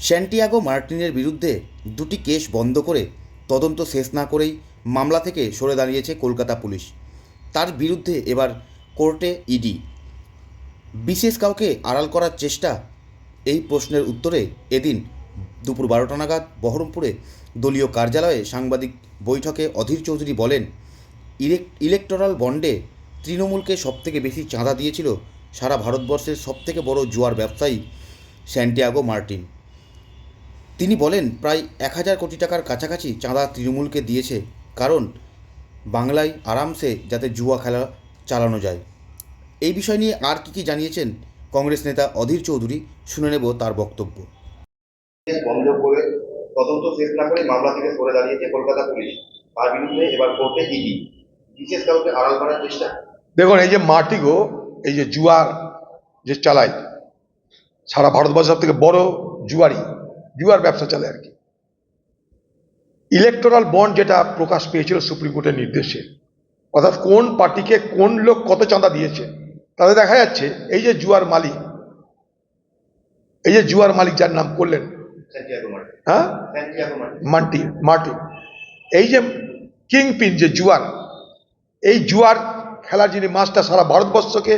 Santiago মার্টিনের বিরুদ্ধে দুটি কেস বন্ধ করে তদন্ত শেষ না করেই মামলা থেকে সরে দাঁড়িয়েছে কলকাতা পুলিশ। তার বিরুদ্ধে এবার কোর্টে ইডি। বিশেষ কাউকে আড়াল করার চেষ্টা, এই প্রশ্নের উত্তরে এদিন দুপুর বারোটা নাগাদ বহরমপুরে দলীয় কার্যালয়ে সাংবাদিক বৈঠকে অধীর চৌধুরী বলেন, ইলেক- ইলেকটোরাল বন্ডে তৃণমূলকে সবথেকে বেশি চাঁদা দিয়েছিল সারা ভারতবর্ষের সবথেকে বড় জুয়ার ব্যবসায়ী স্যান্টিয়াগো মার্টিন। তিনি বলেন প্রায় এক হাজার কোটি টাকার কাছাকাছি চাঁদা তৃণমূলকে দিয়েছে কারণ বাংলায় আরামসে যাতে জুয়া খেলা চালানো যায়। এই বিষয় নিয়ে আর কি কি জানিয়েছেন কংগ্রেস নেতা অধীর চৌধুরী শুনে নেব তার বক্তব্য। বন্ধ করে তদন্ত শেষ না করে মামলা থেকে সরে দাঁড়িয়েছে কলকাতা পুলিশ। তার বিরুদ্ধে এবার কোর্টে ইডি। বিশেষ কাউকে আড়াল করার চেষ্টা? দেখুন এই যে মার্টিগো এই যে জুয়ার যে চালায় সারা ভারতবর্ষ সব থেকে বড় জুয়ারি। জুয়ার ব্যবসা চালায় আর কি। ইলেকটোরাল বন্ড যেটা প্রকাশ পেয়েছিল সুপ্রিম কোর্টের নির্দেশে অর্থাৎ কোন পার্টিকে কোন লোক কত চাঁদা দিয়েছে তাতে দেখা যাচ্ছে এই যে জুয়ার মালিক এই যে জুয়ার মালিক যার নাম করলেন হ্যাঁ? মান্টি মার্টিন এই যে কিং পিন যে জুয়ার এই জুয়ার খেলার যিনি মাস্টার সারা ভারতবর্ষকে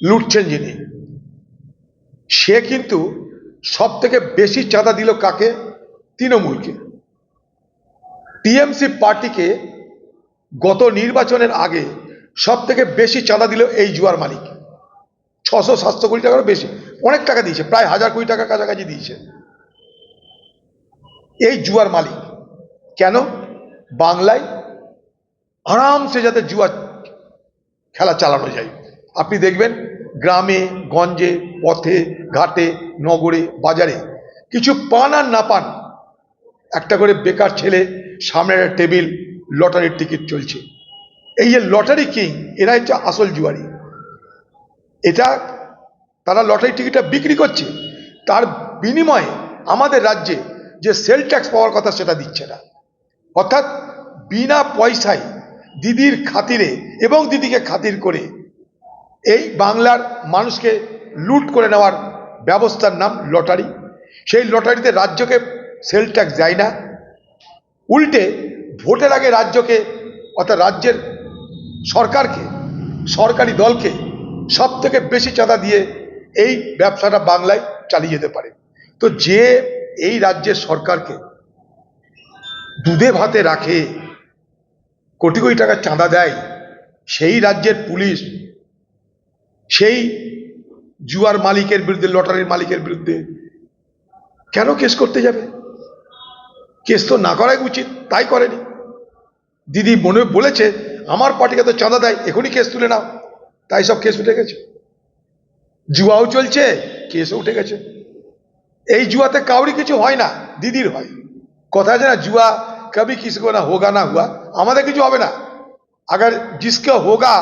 লুটছেন যিনি সে কিন্তু সব থেকে বেশি চাঁদা দিল কাকে? তৃণমূলকে। টিএমসি পার্টিকে গত নির্বাচনের আগে সব থেকে বেশি চাঁদা দিল এই জুয়ার মালিক। ছশো সাতশো কোটি টাকারও বেশি। অনেক টাকা দিয়েছে, প্রায় হাজার কোটি টাকার কাছাকাছি দিয়েছে। এই জুয়ার মালিক কেন? বাংলায় আরামসে যাতে জুয়া খেলা চালানো যায়। আপনি দেখবেন গ্রামে, গঞ্জে, পথে, ঘাটে নগরে, বাজারে কিছু পান আর না পান, একটা করে বেকার ছেলে সামনের একটা টেবিল, লটারির টিকিট চলছে। এই যে লটারি কিং এরা হচ্ছে আসল জুয়ারি। এটা তারা লটারি টিকিটটা বিক্রি করছে, তার বিনিময়ে আমাদের রাজ্যে যে সেল ট্যাক্স পাওয়ার কথা সেটা দিচ্ছে না। অর্থাৎ বিনা পয়সায় দিদির খাতিরে এবং দিদিকে খাতির করে এই বাংলার মানুষকে লুট করে নেওয়ার ব্যবস্থার নাম লটারি। সেই লটারিতে রাজ্যকে সেল ট্যাক্স যায় না। উল্টে ভোটের আগে রাজ্যকে অর্থাৎ রাজ্যের সরকারকে, সরকারি দলকে সব থেকে বেশি চাঁদা দিয়ে এই ব্যবসাটা বাংলায় চালিয়ে যেতে পারে। তো যে এই রাজ্যের সরকারকে দুধে ভাতে রাখে, কোটি কোটি টাকা চাঁদা দেয়, সেই রাজ্যের পুলিশ, সেই জুয়ার মালিকের বিরুদ্ধে লটারির মালিকের বিরুদ্ধে কেন কেস করতে যাবে কেস তো না করাই উচিত তাই করেনি দিদি মনে বলেছে আমার পার্টিকে তো চাঁদা দেয় এখনই কেস তুলে নাও তাই সব কেস উঠে গেছে জুয়াও চলছে কেসও উঠে গেছে এই জুয়াতে কাউরি কিছু হয় না দিদির হয় কথা আছে না जुआ कभी किसी को ना होगा ना हुआ আমাদের কিছু হবে না अगर जिसका होगा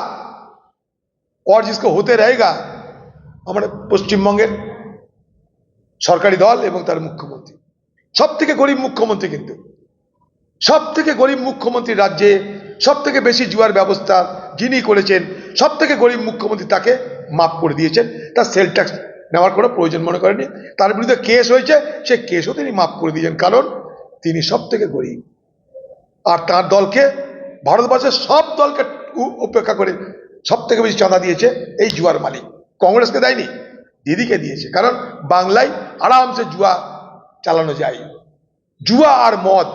और जिसको होते रहेगा আমরা পশ্চিমবঙ্গের সরকারি দল এবং তার মুখ্যমন্ত্রী। সব থেকে গরিব মুখ্যমন্ত্রী কিন্তু। সব থেকে গরিব মুখ্যমন্ত্রী রাজ্যে সব থেকে বেশি জুয়ার ব্যবস্থা যিনি করেছেন সব থেকে গরিব মুখ্যমন্ত্রী তাকে মাফ করে দিয়েছেন। তার সেল ট্যাক্স নেওয়ার কোনো প্রয়োজন মনে করেনি তার বিরুদ্ধে কেস হয়েছে, সে কেসও তিনি মাফ করে দিয়েছেন। কারণ তিনি সব থেকে গরিব। আর তার দলকে ভারতবর্ষের সব দলকে উপেক্ষা করে সব থেকে বেশি চাঁদা দিয়েছে এই জুয়ার মালিক। কংগ্রেসকে দেয়নি, দিদিকে দিয়েছে। কারণ বাংলায় আরামসে জুয়া চালানো যায়। জুয়া আর মদ,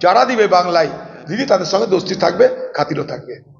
যারা দিবে বাংলায়, দিদি তাদের সঙ্গে দোস্তি থাকবে, খাতিরও থাকবে।